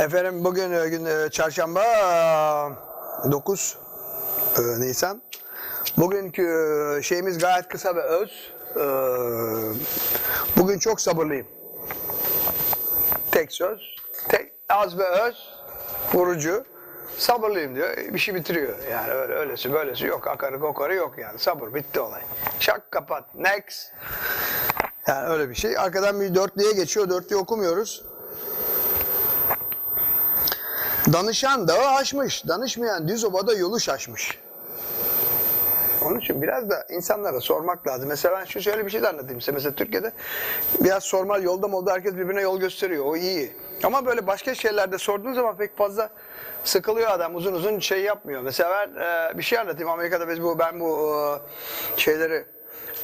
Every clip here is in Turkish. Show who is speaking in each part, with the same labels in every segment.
Speaker 1: Efendim bugün e, gün e, çarşamba e, 9 e, Nisan. Bugünkü şeyimiz gayet kısa ve öz. Bugün çok sabırlıyım. Tek söz, tek az ve öz, vurucu. Sabırlıyım diyor. Bir şey bitiriyor. Yani öyle, öylesi böylesi yok. Akarı kokarı yok yani. Sabır bitti olay. Şak kapat. Next. Yani öyle bir şey. Arkadan bir dörtlüye geçiyor. Dörtlüyü okumuyoruz. Danışan dağı aşmış, danışmayan düz obada yolu şaşmış. Onun için biraz da insanlara sormak lazım. Mesela ben şu şöyle bir şey de anlatayım size. Mesela Türkiye'de biraz sormal yolda molda herkes birbirine yol gösteriyor. O iyi. Ama böyle başka şeylerde sorduğun zaman pek fazla sıkılıyor adam. Uzun uzun şey yapmıyor. Mesela ben e, bir şey anlatayım. Amerika'da biz bu ben bu e, şeyleri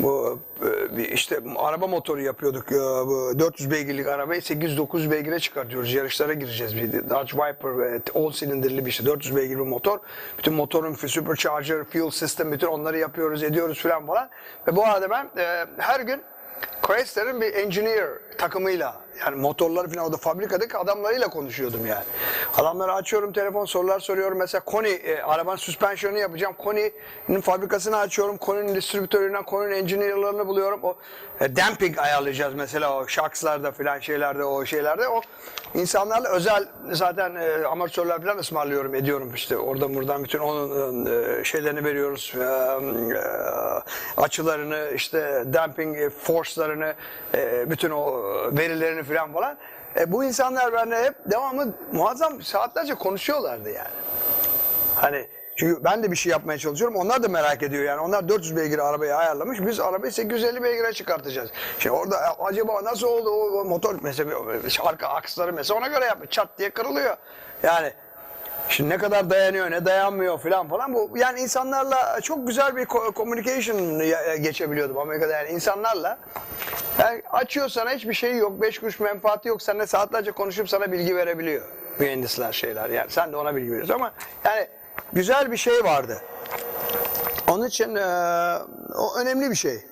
Speaker 1: bu e, işte araba motoru yapıyorduk. E, Bu 400 beygirlik arabayı 800-900 beygire çıkartıyoruz. Yarışlara gireceğiz. Bir Dodge Viper ve 10 silindirli bir şey. 400 beygir bir motor. Bütün motorun supercharger, fuel system bütün onları yapıyoruz, ediyoruz falan falan. Ve bu arada ben e, her gün Chrysler'ın bir engineer takımıyla yani motorları falan orada fabrikadaki adamlarıyla konuşuyordum yani. Adamlara açıyorum telefon sorular soruyorum. Mesela Koni e, arabanın süspansiyonunu yapacağım. Koni'nin fabrikasını açıyorum. Koni'nin distribütöründen Koni'nin engineer'larını buluyorum. O e, damping ayarlayacağız mesela o şakslarda falan şeylerde o şeylerde. O insanlarla özel zaten e, amatörler falan ısmarlıyorum ediyorum işte oradan buradan bütün onun e, şeylerini veriyoruz. E, e, açılarını işte damping e, force'larını e, bütün o verilerini falan falan. E, bu insanlar benimle hep devamlı muazzam saatlerce konuşuyorlardı yani. Hani çünkü ben de bir şey yapmaya çalışıyorum. Onlar da merak ediyor yani. Onlar 400 beygir arabayı ayarlamış. Biz arabayı 850 beygire çıkartacağız. Şimdi orada "Ya acaba nasıl oldu o, motor mesela arka aksları mesela ona göre yapmış. Çat diye kırılıyor. Yani Şimdi ne kadar dayanıyor, ne dayanmıyor falan falan. Bu yani insanlarla çok güzel bir communication geçebiliyordum Amerika'da yani insanlarla. Yani açıyor sana hiçbir şey yok, beş kuruş menfaati yok. Seninle saatlerce konuşup sana bilgi verebiliyor. Mühendisler şeyler yani sen de ona bilgi veriyorsun ama yani güzel bir şey vardı. Onun için eee, o önemli bir şey.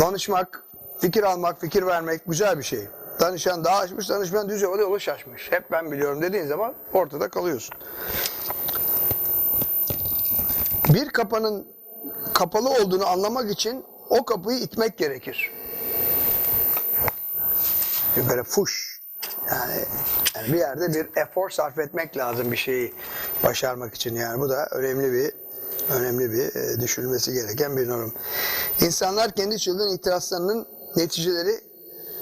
Speaker 1: Danışmak, fikir almak, fikir vermek güzel bir şey. Danışan daha açmış, danışman düz yolda yolu şaşmış. Hep ben biliyorum dediğin zaman ortada kalıyorsun. Bir kapının kapalı olduğunu anlamak için o kapıyı itmek gerekir. Böyle fuş. Yani, yani bir yerde bir efor sarf etmek lazım bir şeyi başarmak için. Yani bu da önemli bir önemli bir e, düşünülmesi gereken bir norm. İnsanlar kendi çılgın itirazlarının neticeleri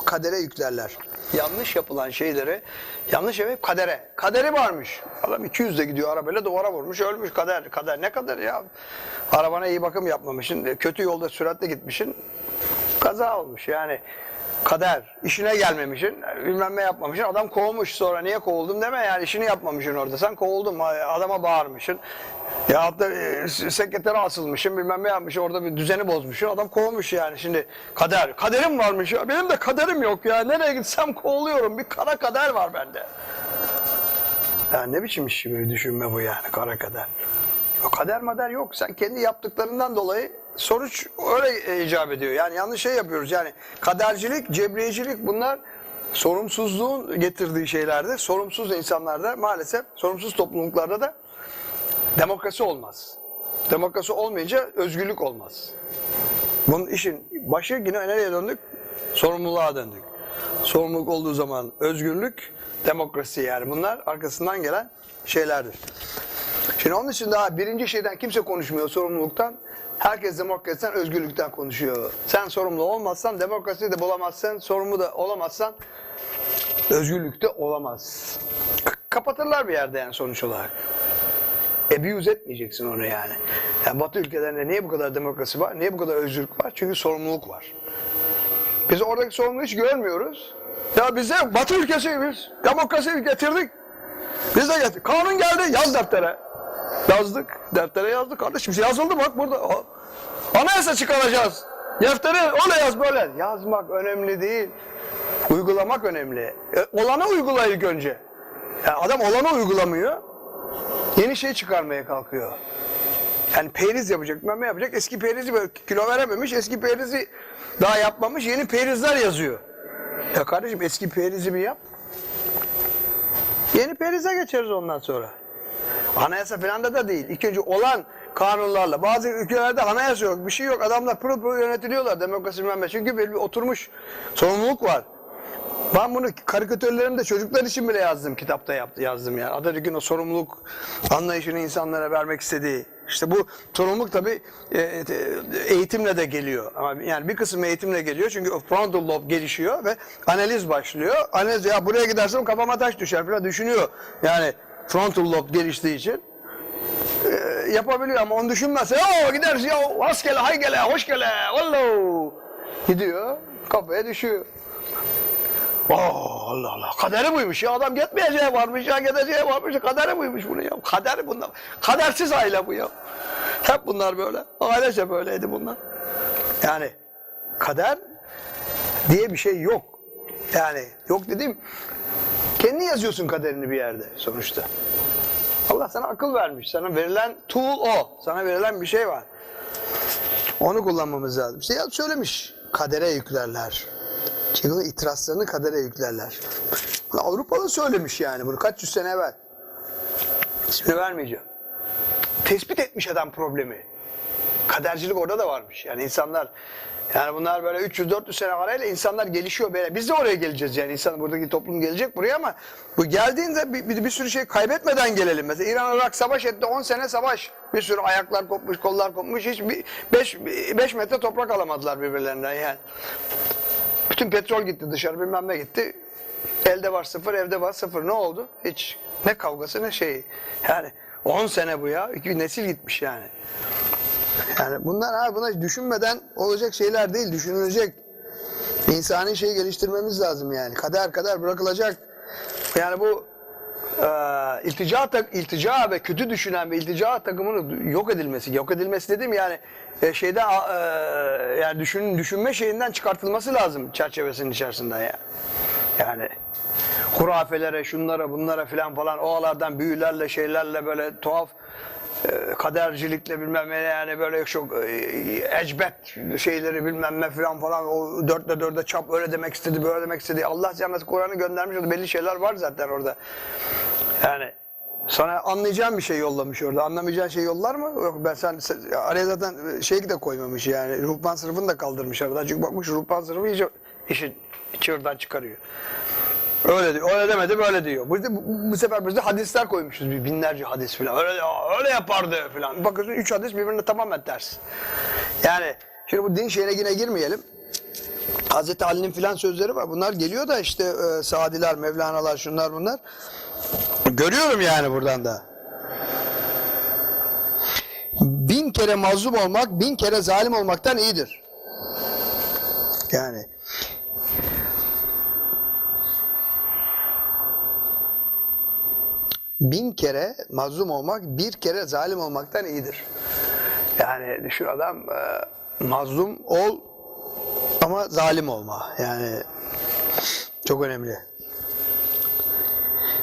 Speaker 1: kadere yüklerler. Yanlış yapılan şeyleri yanlış yapıp kadere. Kaderi varmış. Adam 200'de gidiyor arabayla duvara vurmuş ölmüş kader. Kader ne kadar ya? Arabana iyi bakım yapmamışsın. Kötü yolda süratle gitmişsin. Kaza olmuş yani. Kader. işine gelmemişsin. Bilmem ne yapmamışsın. Adam kovmuş sonra niye kovuldum deme yani işini yapmamışsın orada. Sen kovuldun adama bağırmışsın. Ya da e, sekretere asılmışsın bilmem ne yapmışsın orada bir düzeni bozmuşsun. Adam kovmuş yani şimdi kader. Kaderim varmış ya. Benim de kaderim yok ya. Nereye gitsem kovuluyorum. Bir kara kader var bende. Ya ne biçim iş bir düşünme bu yani kara kader. O kader mader yok. Sen kendi yaptıklarından dolayı sonuç öyle icap ediyor. Yani yanlış şey yapıyoruz. Yani kadercilik, cebriyecilik bunlar sorumsuzluğun getirdiği şeylerde, sorumsuz insanlarda maalesef, sorumsuz topluluklarda da demokrasi olmaz. Demokrasi olmayınca özgürlük olmaz. Bunun işin başı yine nereye döndük? Sorumluluğa döndük. Sorumluluk olduğu zaman özgürlük, demokrasi yani bunlar arkasından gelen şeylerdir. Şimdi onun için daha birinci şeyden kimse konuşmuyor sorumluluktan. Herkes demokrasiden, özgürlükten konuşuyor. Sen sorumlu olmazsan demokrasi de bulamazsın, sorumlu da olamazsan özgürlükte olamaz. Kapatırlar bir yerde yani sonuç olarak. Abuse etmeyeceksin onu yani. yani. Batı ülkelerinde niye bu kadar demokrasi var, niye bu kadar özgürlük var? Çünkü sorumluluk var. Biz oradaki sorumluluğu hiç görmüyoruz. Ya bize Batı ülkesiyiz. Demokrasi getirdik. Biz de getirdik. Kanun geldi yaz deftere. Yazdık. Deftere yazdık kardeşim. Yazıldı bak burada. Anayasa çıkaracağız. Deftere öyle yaz böyle. Yazmak önemli değil. Uygulamak önemli. E, olanı uygula ilk önce. Yani adam olanı uygulamıyor. Yeni şey çıkarmaya kalkıyor. Yani periz yapacak, bilmem ne yapacak. Eski perizi böyle kilo verememiş, eski perizi daha yapmamış, yeni perizler yazıyor. Ya kardeşim eski perizi bir yap. Yeni perize geçeriz ondan sonra. Anayasa falan da, da değil. İlk önce olan kanunlarla. Bazı ülkelerde anayasa yok, bir şey yok. Adamlar pırıl pırıl yönetiliyorlar demokrasi bilmem. Çünkü bir, bir oturmuş sorumluluk var. Ben bunu karikatürlerimde çocuklar için bile yazdım, kitapta yaptı, yazdım yani. Atatürk'ün o sorumluluk anlayışını insanlara vermek istediği. İşte bu sorumluluk tabii e, e, eğitimle de geliyor. Ama yani bir kısım eğitimle geliyor çünkü frontal lobe gelişiyor ve analiz başlıyor. Analiz ya buraya gidersem kafama taş düşer falan düşünüyor. Yani frontal lobe geliştiği için e, yapabiliyor ama onu düşünmezse ya gidersin ya has gele hay gele hoş gele vallo gidiyor kafaya düşüyor. Oh Allah Allah. Kaderi buymuş ya. Adam gitmeyeceği varmış ya. Gideceği varmış. Kaderi buymuş bunu ya. Kaderi bunlar. Kadersiz aile bu ya. Hep bunlar böyle. Ailece böyleydi bunlar. Yani kader diye bir şey yok. Yani yok dediğim kendi yazıyorsun kaderini bir yerde sonuçta. Allah sana akıl vermiş. Sana verilen tool o. Sana verilen bir şey var. Onu kullanmamız lazım. İşte ya söylemiş. Kadere yüklerler. Çünkü itirazlarını kadere yüklerler. Bunu Avrupalı söylemiş yani bunu kaç yüz sene evvel. İsmini vermeyeceğim. Tespit etmiş adam problemi. Kadercilik orada da varmış. Yani insanlar yani bunlar böyle 300-400 sene arayla insanlar gelişiyor böyle. Biz de oraya geleceğiz yani. insan buradaki toplum gelecek buraya ama bu geldiğinde bir, bir, bir sürü şey kaybetmeden gelelim. Mesela İran Irak savaş etti 10 sene savaş. Bir sürü ayaklar kopmuş, kollar kopmuş. Hiç 5 metre toprak alamadılar birbirlerinden yani. Bütün petrol gitti dışarı bilmem ne gitti. Elde var sıfır, evde var sıfır. Ne oldu? Hiç ne kavgası ne şeyi. Yani 10 sene bu ya. İki nesil gitmiş yani. Yani bunlar ha buna düşünmeden olacak şeyler değil, düşünülecek. İnsani şeyi geliştirmemiz lazım yani. Kader kadar bırakılacak. Yani bu e, iltica, iltica ve kötü düşünen ve iltica takımının yok edilmesi. Yok edilmesi dedim yani e, şeyde e, yani düşün, düşünme şeyinden çıkartılması lazım çerçevesinin içerisinde ya. Yani hurafelere, şunlara, bunlara filan falan oğalardan büyülerle, şeylerle böyle tuhaf kadercilikle bilmem ne yani böyle çok e, ecbet şeyleri bilmem ne filan falan o dörtte dörde çap öyle demek istedi böyle demek istedi. Allah canlısı Kur'an'ı göndermiş orada belli şeyler var zaten orada. Yani sana anlayacağın bir şey yollamış orada. Anlamayacağın şey yollar mı? Yok ben sen, sen araya zaten şey de koymamış yani. Ruhban sınıfını da kaldırmış aradan. Çünkü bakmış ruhban sınıfı iyice işi çığırdan çıkarıyor. Öyle diyor. Öyle demedi böyle diyor. Bu, bu, bu sefer biz de hadisler koymuşuz. Bir binlerce hadis falan. Öyle, öyle yapardı falan. Bakıyorsun üç hadis birbirine tamamen ters. Yani şimdi bu din şeyine yine girmeyelim. Hazreti Ali'nin filan sözleri var. Bunlar geliyor da işte e, Sadiler, Mevlana'lar, şunlar bunlar. Görüyorum yani buradan da. Bin kere mazlum olmak, bin kere zalim olmaktan iyidir. Yani bin kere mazlum olmak, bir kere zalim olmaktan iyidir. Yani düşün adam e, mazlum ol ama zalim olma. Yani çok önemli.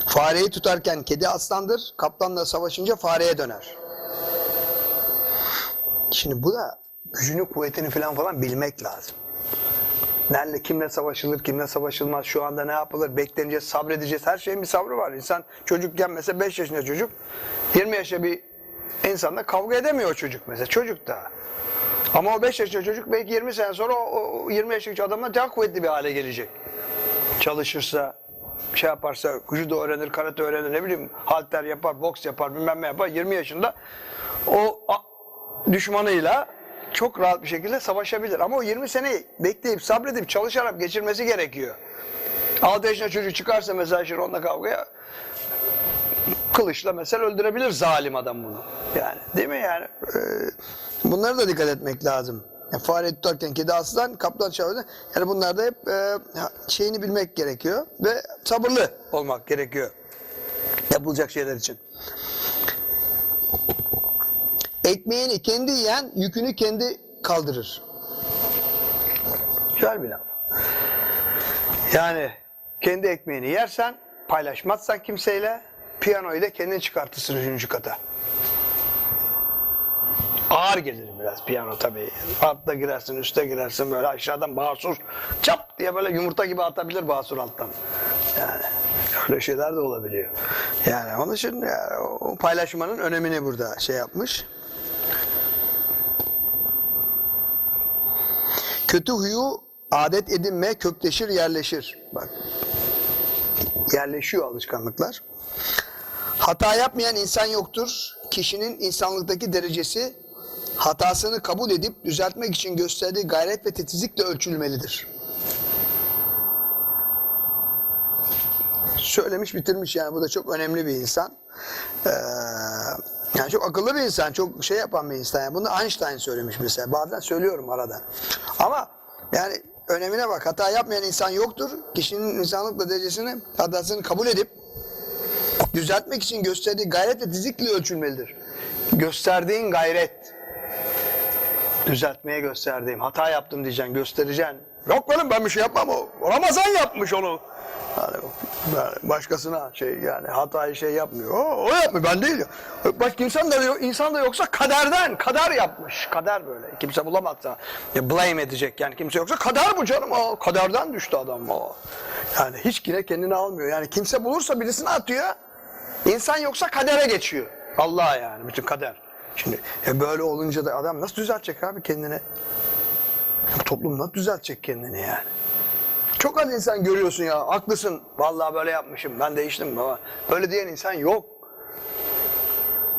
Speaker 1: Fareyi tutarken kedi aslandır, kaplanla savaşınca fareye döner. Şimdi bu da gücünü, kuvvetini falan falan bilmek lazım. Nerede, kimle savaşılır, kimle savaşılmaz, şu anda ne yapılır, bekleneceğiz, sabredeceğiz. Her şeyin bir sabrı var. İnsan çocukken mesela 5 yaşında çocuk, 20 yaşında bir insanla kavga edemiyor o çocuk mesela. Çocuk da. Ama o 5 yaşında çocuk belki 20 sene sonra o, o 20 yaşındaki adamdan daha kuvvetli bir hale gelecek. Çalışırsa, şey yaparsa, judo öğrenir, karate öğrenir, ne bileyim halter yapar, boks yapar, bilmem ne yapar. 20 yaşında o düşmanıyla çok rahat bir şekilde savaşabilir. Ama o 20 seneyi bekleyip, sabredip, çalışarak geçirmesi gerekiyor. 6 yaşında çocuk çıkarsa mesela şimdi onunla kavgaya kılıçla mesela öldürebilir zalim adam bunu. Yani değil mi yani? Ee, bunlara da dikkat etmek lazım. Yani fare tutarken kedi aslan, kaplan çağırdı. Yani bunlarda hep e, şeyini bilmek gerekiyor ve sabırlı olmak gerekiyor. Yapılacak şeyler için. Ekmeğini kendi yiyen yükünü kendi kaldırır. Güzel bir laf. Yani kendi ekmeğini yersen, paylaşmazsan kimseyle, piyanoyu da kendin çıkartırsın üçüncü kata. Ağır gelir biraz piyano tabii. Altta girersin, üste girersin böyle aşağıdan basur çap diye böyle yumurta gibi atabilir basur alttan. Yani Öyle şeyler de olabiliyor. Yani onun için ya, o paylaşmanın önemini burada şey yapmış. Kötü huyu adet edinme kökleşir yerleşir. Bak yerleşiyor alışkanlıklar. Hata yapmayan insan yoktur. Kişinin insanlıktaki derecesi hatasını kabul edip düzeltmek için gösterdiği gayret ve titizlikle ölçülmelidir. Söylemiş bitirmiş yani bu da çok önemli bir insan. Ee, yani çok akıllı bir insan, çok şey yapan bir insan. Yani bunu Einstein söylemiş mesela. Bazen söylüyorum arada. Ama yani önemine bak. Hata yapmayan insan yoktur. Kişinin insanlıkla derecesini, hatasını kabul edip düzeltmek için gösterdiği gayret ve titizlikle ölçülmelidir. Gösterdiğin gayret, düzeltmeye gösterdiğim, hata yaptım diyeceksin, göstereceksin. Yok benim ben bir şey yapmam o. Ramazan yapmış onu. Yani başkasına şey yani hatayı şey yapmıyor. O, o yapmıyor ben değil. Başka insan da insan da yoksa kaderden, kader yapmış. Kader böyle. Kimse bulamazsa ya blame edecek yani kimse yoksa kader bu canım. O kaderden düştü adam o. Yani hiç yine kendini almıyor. Yani kimse bulursa birisini atıyor. İnsan yoksa kadere geçiyor. Allah yani bütün kader. Şimdi e böyle olunca da adam nasıl düzeltecek abi kendini? Toplum nasıl düzeltecek kendini yani? Çok az insan görüyorsun ya. Haklısın. Vallahi böyle yapmışım. Ben değiştim ama böyle diyen insan yok.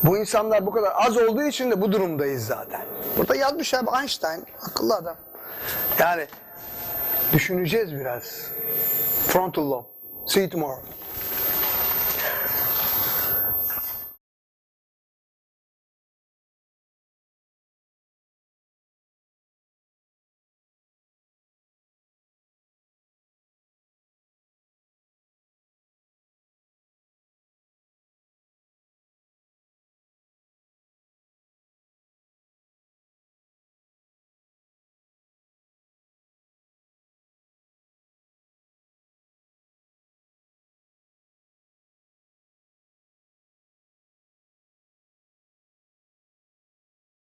Speaker 1: Bu insanlar bu kadar az olduğu için de bu durumdayız zaten. Burada yazmış abi Einstein. Akıllı adam. Yani düşüneceğiz biraz. Frontal lobe. See you tomorrow.